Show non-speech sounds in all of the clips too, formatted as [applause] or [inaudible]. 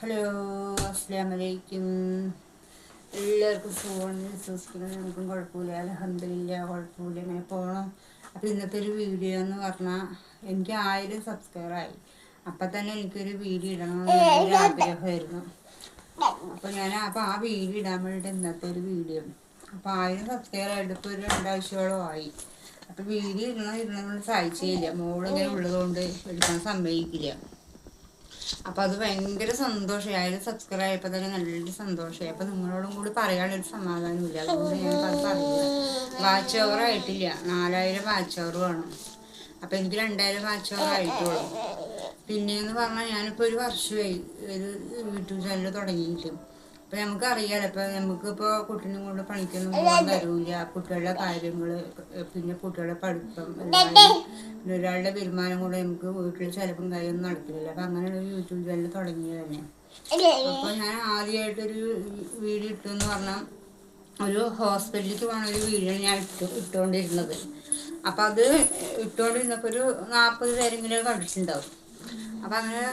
Hello അസ്സാം വലൈക്കും എല്ലാവർക്കും സുഖമാണ് വിശ്വസിക്കുന്നത് നമുക്കും കുഴപ്പമില്ല. അലഹമില്ല കുഴപ്പമില്ല. ഇങ്ങനെ പോകണം അപ്പോൾ ഇന്നത്തെ ഒരു വീഡിയോ എന്ന് പറഞ്ഞാൽ എനിക്ക് ആയിരം സബ്സ്ക്രൈബറായി അപ്പം തന്നെ എനിക്കൊരു വീഡിയോ ഇടണം ആഗ്രഹമായിരുന്നു. അപ്പോൾ ഞാൻ അപ്പോൾ ആ വീഡിയോ ഇടാൻ വേണ്ടിയിട്ട് ഇന്നത്തെ ഒരു വീഡിയോ അപ്പോൾ ആയിരം സബ്സ്ക്രൈബർ ആയിട്ട് ഇപ്പോൾ ഒരു രണ്ടാഴ്ചയോളം ആയി. അപ്പോൾ വീഡിയോ ഇടണം ഇടണം സഹായിച്ചില്ല മോളിങ്ങനെ ഉള്ളതുകൊണ്ട് എടുക്കാൻ സമ്മതിക്കില്ല. അപ്പൊ അത് ഭയങ്കര സന്തോഷമായി. അതിൽ സബ്സ്ക്രൈബ് ആയപ്പോ തന്നെ നല്ലൊരു സന്തോഷമായി. അപ്പൊ നിങ്ങളോടും കൂടി പറയാനൊരു സമാധാനമില്ല അതുകൊണ്ട് വാച്ച് ഓവർ ആയിട്ടില്ല. നാലായിരം വാച്ച് ഓവർ വേണം. അപ്പൊ എനിക്ക് രണ്ടായിരം വാച്ച് ഓവർ ആയിട്ടുള്ളൂ. പിന്നെയെന്ന് പറഞ്ഞാൽ ഞാനിപ്പോ ഒരു വർഷമായി ഒരു യൂട്യൂബ് ചാനൽ തുടങ്ങിയിട്ട്. അപ്പൊ നമുക്ക് അറിയാലോ ഇപ്പൊ നമുക്കിപ്പോ കുട്ടീനെ കൊണ്ട് പണിക്കൊന്നും പോകാൻ തരൂല കുട്ടികളുടെ കാര്യങ്ങൾ പിന്നെ കുട്ടികളുടെ പഠിത്തം പിന്നെ ഒരാളുടെ വരുമാനം കൊണ്ട് നമുക്ക് വീട്ടിൽ ചിലപ്പം കാര്യമൊന്നും നടക്കില്ല അപ്പൊ അങ്ങനെയുള്ള യൂട്യൂബ് ചാനൽ തുടങ്ങിയത് തന്നെ അപ്പൊ ഞാൻ ആദ്യമായിട്ടൊരു വീഡിയോ ഇട്ടു എന്ന് പറഞ്ഞാൽ ഒരു ഹോസ്പിറ്റലിലേക്ക് പോകണ ഒരു വീഡിയോ ഞാൻ ഇട്ടു ഇട്ടുകൊണ്ടിരുന്നത് അപ്പൊ അത് ഇട്ടുകൊണ്ടിരുന്നപ്പോ ഒരു നാൽപ്പത് പേരെങ്കിലും കണ്ടിട്ടുണ്ടാവും. അപ്പൊ അങ്ങനെ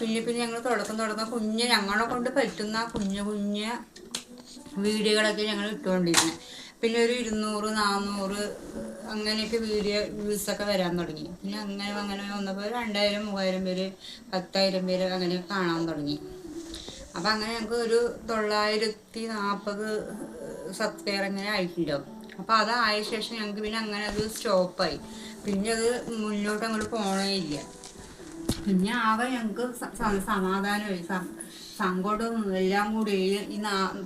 പിന്നെ പിന്നെ ഞങ്ങൾ തുടക്കം തുടക്കം കുഞ്ഞ് ഞങ്ങളെ കൊണ്ട് പറ്റുന്ന കുഞ്ഞു കുഞ്ഞ് വീഡിയോകളൊക്കെ ഞങ്ങൾ ഇട്ടുകൊണ്ടിരുന്നു. പിന്നെ ഒരു ഇരുന്നൂറ് നാന്നൂറ് അങ്ങനെയൊക്കെ വീഡിയോ വ്യൂസൊക്കെ വരാൻ തുടങ്ങി. പിന്നെ അങ്ങനെ അങ്ങനെ വന്നപ്പോൾ രണ്ടായിരം മൂവായിരം പേര് പത്തായിരം പേര് അങ്ങനെ കാണാൻ തുടങ്ങി. അപ്പം അങ്ങനെ ഞങ്ങൾക്ക് ഒരു തൊള്ളായിരത്തി നാൽപ്പത് സബ്സ്ക്രൈബർ അങ്ങനെ ആയിട്ടുണ്ടാവും അപ്പം അതായ ശേഷം ഞങ്ങൾക്ക് പിന്നെ അങ്ങനെ അത് സ്റ്റോപ്പായി. പിന്നെ അത് മുന്നോട്ട് അങ്ങോട്ട് പോകണേ ഇല്ല. പിന്നെ ആകെ ഞങ്ങൾക്ക് സമാധാനമായി സങ്കടവും എല്ലാം കൂടി ഈ-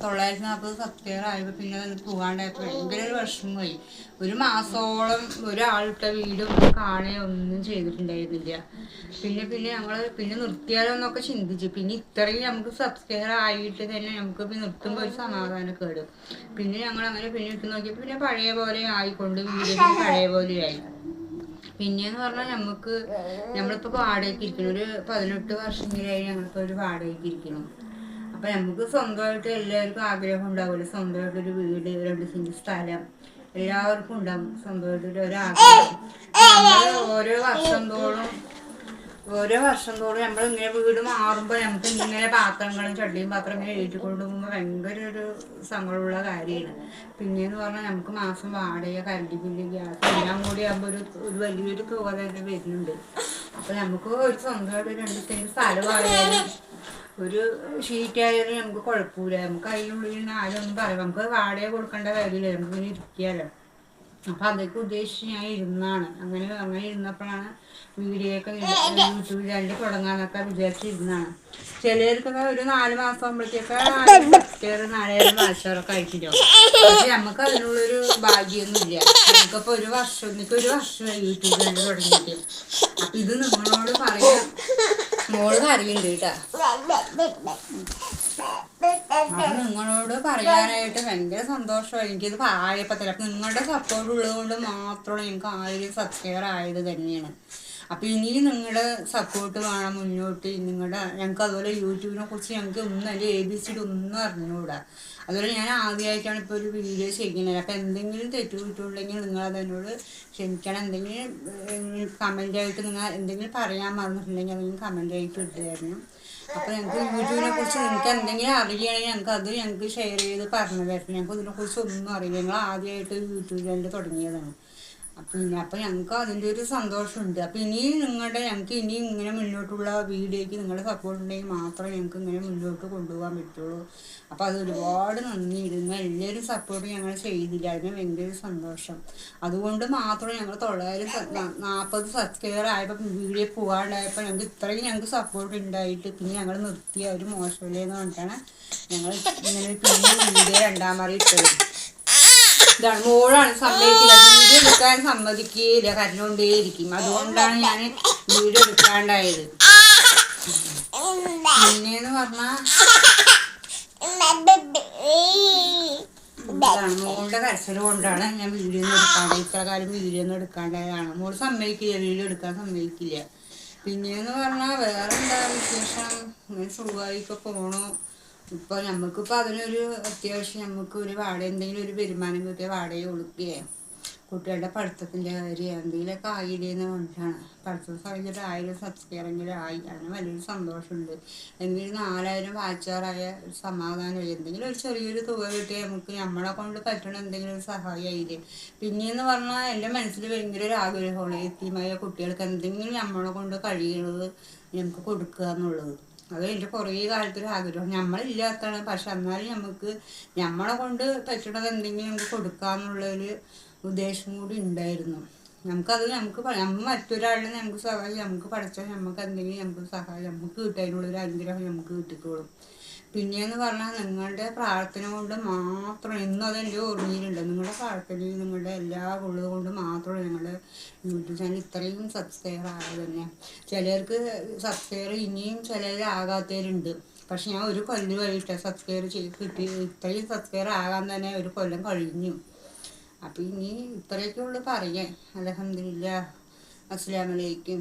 തൊള്ളായിരത്തി നാൽപ്പത് സബ്സ്ക്രൈബർ ആയപ്പോൾ പിന്നെ പോകാണ്ടായപ്പോൾ ഭയങ്കര ഒരു വിഷമമായി ഒരു മാസത്തോളം ഒരാളുടെ വീടും കാണേ ഒന്നും ചെയ്തിട്ടുണ്ടായിരുന്നില്ല. പിന്നെ പിന്നെ ഞങ്ങൾ പിന്നെ നിർത്തിയാലോ എന്നൊക്കെ ചിന്തിച്ചു. പിന്നെ ഇത്രയും നമുക്ക് സബ്സ്ക്രൈബർ ആയിട്ട് തന്നെ നമുക്ക് നിർത്തുമ്പോൾ ഒരു സമാധാനം കേടും. പിന്നെ ഞങ്ങൾ അങ്ങനെ പിന്നെ ഇട്ട് നോക്കിയപ്പോൾ പിന്നെ പഴയ പോലെ ആയിക്കൊണ്ട് വീട് പഴയ പോലെയായി പിന്നെന്ന് പറഞ്ഞാൽ നമുക്ക് നമ്മളിപ്പോ വാടകയ്ക്ക് ഇരിക്കണം. ഒരു പതിനെട്ട് വർഷമെങ്കിലായി ഞങ്ങളിപ്പോ ഒരു വാടകയ്ക്ക് ഇരിക്കണം. അപ്പൊ നമുക്ക് സ്വന്തമായിട്ട് എല്ലാവർക്കും ആഗ്രഹം ഉണ്ടാവില്ല സ്വന്തമായിട്ട് ഒരു വീട് രണ്ട് സെന്റ് സ്ഥലം എല്ലാവർക്കും ഉണ്ടാവും സ്വന്തമായിട്ട് ഒരു ഒരാഗ്രഹം. ഓരോ വർഷം തോറും ഓരോ വർഷം തോറും നമ്മൾ ഇങ്ങനെ വീട് മാറുമ്പോൾ നമുക്ക് ഇങ്ങനെ പാത്രങ്ങളും ചട്ടിയും പാത്രം ഇങ്ങനെ കൊണ്ടു പോകുമ്പോൾ ഭയങ്കര ഒരു സങ്കടമുള്ള കാര്യമാണ്. പിന്നെന്ന് പറഞ്ഞാൽ നമുക്ക് മാസം വാടക കരണ്ടി ബില്ല് ഗ്യാസ് എല്ലാം കൂടി ആകുമ്പോൾ ഒരു ഒരു വലിയൊരു തുക തന്നെ വരുന്നുണ്ട്. അപ്പോൾ നമുക്ക് ഒരു സ്വന്തമായിട്ട് രണ്ട് സെന്റ് സ്ഥലമായാലും ഒരു ഷീറ്റ് ആയാലും നമുക്ക് കുഴപ്പമില്ല. നമുക്ക് അതിനുള്ളിൽ ഒന്നും പറയാം നമുക്ക് വാടക കൊടുക്കേണ്ട കാര്യമില്ല. നമുക്ക് ഇങ്ങനെ ഇരിക്കാലോ. അപ്പൊ അതൊക്കെ ഉദ്ദേശിച്ച് ഞാൻ ഇരുന്നാണ്. അങ്ങനെ അങ്ങനെ ഇരുന്നപ്പോഴാണ് വീഡിയോ ഒക്കെ യൂട്യൂബ് ചാനൽ തുടങ്ങാന്നൊക്കെ വിചാരിച്ചിരുന്നാണ് ചിലർക്കൊക്കെ ഒരു നാല് മാസം ആകുമ്പോഴത്തേക്ക് [laughs] നാലായിരം മാസമൊക്കെ ആയിട്ടില്ല പക്ഷെ നമുക്ക് അതിനുള്ളൊരു ഭാഗ്യമൊന്നുമില്ല. നമുക്കിപ്പോ ഒരു വർഷം എനിക്ക് ഒരു വർഷമായി യൂട്യൂബ് ചാനൽ തുടങ്ങിയിട്ട്. അപ്പൊ ഇത് നിങ്ങളോട് പറയാം. മോൾ കറിയുണ്ട് കേട്ടാ. [laughs] അപ്പൊ നിങ്ങളോട് പറയാനായിട്ട് ഭയങ്കര സന്തോഷമായി. എനിക്കിത് ആയപ്പത്തില്ല അപ്പൊ നിങ്ങളുടെ സപ്പോർട്ട് ഉള്ളത് കൊണ്ട് മാത്രമാണ് എനിക്ക് ഒരു സബ്സ്ക്രൈബർ ആയത് തന്നെയാണ്. അപ്പൊ ഇനിയും നിങ്ങളുടെ സപ്പോർട്ട് വേണം മുന്നോട്ട്. നിങ്ങളുടെ ഞങ്ങൾക്ക് അതുപോലെ യൂട്യൂബിനെ കുറിച്ച് ഞങ്ങൾക്ക് ഒന്നും അതിന്റെ എ ബി സിയുടെ ഒന്നും അറിഞ്ഞുകൂടാ അതുപോലെ ഞാൻ ആദ്യമായിട്ടാണ് ഇപ്പോൾ ഒരു വീഡിയോ ചെയ്യുന്നത്. അപ്പം എന്തെങ്കിലും തെറ്റ് കിട്ടുണ്ടെങ്കിൽ നിങ്ങൾ അതെന്നോട് ക്ഷമിക്കണം. എന്തെങ്കിലും കമന്റ് ആയിട്ട് നിങ്ങൾ എന്തെങ്കിലും പറയാൻ മറന്നിട്ടുണ്ടെങ്കിൽ അതെങ്കിലും കമന്റ് ആയിട്ട് ഇട്ടുതരണം അപ്പോൾ ഞങ്ങൾക്ക് യൂട്യൂബിനെ കുറിച്ച് നിങ്ങൾക്ക് എന്തെങ്കിലും അറിയണമെങ്കിൽ ഞങ്ങൾക്ക് അത് ഞങ്ങൾക്ക് ഷെയർ ചെയ്ത് പറഞ്ഞു തരണം ഞങ്ങൾക്ക് ഇതിനെക്കുറിച്ച് ഒന്നും അറിയില്ല. ഞങ്ങൾ ആദ്യമായിട്ട് യൂട്യൂബ് ചാനൽ തുടങ്ങിയതാണ്. അപ്പം ഇനി അപ്പം ഞങ്ങൾക്ക് അതിന്റെ ഒരു സന്തോഷമുണ്ട്. അപ്പം ഇനിയും നിങ്ങളുടെ ഞങ്ങൾക്ക് ഇനിയും ഇങ്ങനെ മുന്നോട്ടുള്ള വീഡിയോക്ക് നിങ്ങളുടെ സപ്പോർട്ട് ഉണ്ടെങ്കിൽ മാത്രമേ ഞങ്ങൾക്ക് ഇങ്ങനെ മുന്നോട്ട് കൊണ്ടുപോകാൻ പറ്റുള്ളൂ. അപ്പം അത് ഒരുപാട് നന്ദി. നിങ്ങൾ എല്ലാവരും സപ്പോർട്ട് ഞങ്ങൾ ചെയ്തില്ല. അതിന് ഭയങ്കര സന്തോഷം. അതുകൊണ്ട് മാത്രം ഞങ്ങൾ തൊള്ളായിരം നാൽപ്പത് സബ്സ്ക്രൈബർ ആയപ്പോൾ വീഡിയോ പോകാണ്ടായപ്പോൾ ഞങ്ങൾക്ക് ഇത്രയും ഞങ്ങൾക്ക് സപ്പോർട്ട് ഉണ്ടായിട്ട് പിന്നെ ഞങ്ങൾ നിർത്തിയ ഒരു മോശമില്ലേന്ന് പറഞ്ഞിട്ടാണ് ഞങ്ങൾ ഇങ്ങനെ പിന്നെ വീഡിയോ രണ്ടാം മാറി ഇട്ടത്. ഇതാണ്. മോളാണ് സമ്മതിക്കില്ല. വീഡിയോ എടുക്കാൻ സമ്മതിക്കുകയില്ല കരഞ്ഞുകൊണ്ടേയിരിക്കും അതുകൊണ്ടാണ് ഞാൻ വീഡിയോ എടുക്കാണ്ടായത്. പിന്നെന്ന് പറഞ്ഞാൽ ഇതാണ് മോളുടെ കരച്ചിൽ കൊണ്ടാണ് ഞാൻ വീഡിയോ ഒന്നും എടുക്കാണ്ട് ഇത്ര കാലം വീഡിയോ ഒന്നും എടുക്കാണ്ടായതാണ്. മോൾ സമ്മതിക്കില്ല. വീഡിയോ എടുക്കാൻ സമ്മതിക്കില്ല. പിന്നെന്ന് പറഞ്ഞാൽ വേറെ എന്താ വിശേഷം സുഖമായിട്ടൊക്കെ പോണു. ഇപ്പൊ നമുക്കിപ്പോ അതിനൊരു അത്യാവശ്യം നമുക്ക് ഒരു വാട എന്തെങ്കിലും ഒരു വരുമാനം കിട്ടിയ വാടക കൊടുക്കുകയോ. കുട്ടികളുടെ പഠിത്തത്തിന്റെ കാര്യം എന്തെങ്കിലുമൊക്കെ ആയില്ലേന്ന് പറഞ്ഞിട്ടാണ് പഠിത്തം കഴിഞ്ഞിട്ട് ആയിരം സബ്സ്ക്രൈബെങ്കിലും ആയി. അതിന് വലിയൊരു സന്തോഷമുണ്ട്. എന്തെങ്കിലും നാലായിരം വായിച്ചാറായ ഒരു സമാധാനം എന്തെങ്കിലും ഒരു ചെറിയൊരു തുക കിട്ടിയാൽ നമുക്ക് നമ്മളെ കൊണ്ട് പറ്റണ എന്തെങ്കിലും ഒരു സഹായമായില്ലേ പിന്നെയെന്ന് പറഞ്ഞാൽ എന്റെ മനസ്സിൽ ഭയങ്കര ഒരു ആഗ്രഹമാണ് എത്തിയമായ കുട്ടികൾക്ക് എന്തെങ്കിലും നമ്മളെ കൊണ്ട് കഴിയുന്നത് നമുക്ക് കൊടുക്കുക എന്നുള്ളത്. അത് എന്റെ കുറേ കാലത്തൊരു ആഗ്രഹം. നമ്മളില്ലാത്തതാണ് പക്ഷെ എന്നാലും നമുക്ക് നമ്മളെ കൊണ്ട് പറ്റുന്നത് എന്തെങ്കിലും നമുക്ക് കൊടുക്കാമെന്നുള്ളൊരു ഉദ്ദേശം കൂടി ഉണ്ടായിരുന്നു. നമുക്കത് നമുക്ക് നമ്മൾ നമ്മ മറ്റൊരാളിനെ നമുക്ക് സഹായം നമുക്ക് പഠിച്ചാൽ നമുക്ക് എന്തെങ്കിലും നമുക്ക് സഹായം നമുക്ക് കിട്ടാനുള്ളൊരു അനുഗ്രഹം നമുക്ക് കിട്ടിക്കോളും. പിന്നെയെന്ന് പറഞ്ഞാൽ നിങ്ങളുടെ പ്രാർത്ഥന കൊണ്ട് മാത്രം ഇന്നും അതെന്റെ ഓർമ്മയിലുണ്ട്. നിങ്ങളുടെ പ്രാർത്ഥനയും നിങ്ങളുടെ എല്ലാ ഗുളിക കൊണ്ട് മാത്രം ഞങ്ങളുടെ യൂട്യൂബ് ചാനൽ ഇത്രയും സബ്സ്ക്രൈബർ ആയത് തന്നെ. ചിലർക്ക് സബ്സ്ക്രൈബർ ഇനിയും ചിലർ ആകാത്തവരുണ്ട്. പക്ഷെ ഞാൻ ഒരു കൊല്ലം കഴിയിട്ട് സബ്സ്ക്രൈബർ ചെയ്ത് കിട്ടി ഇത്രയും സബ്സ്ക്രൈബർ ആകാൻ തന്നെ ഒരു കൊല്ലം കഴിഞ്ഞു. അപ്പം ഇനി ഇത്രയൊക്കെ ഉള്ളു പറയാൻ. അലഹമില്ല അസ്സാമലേക്കും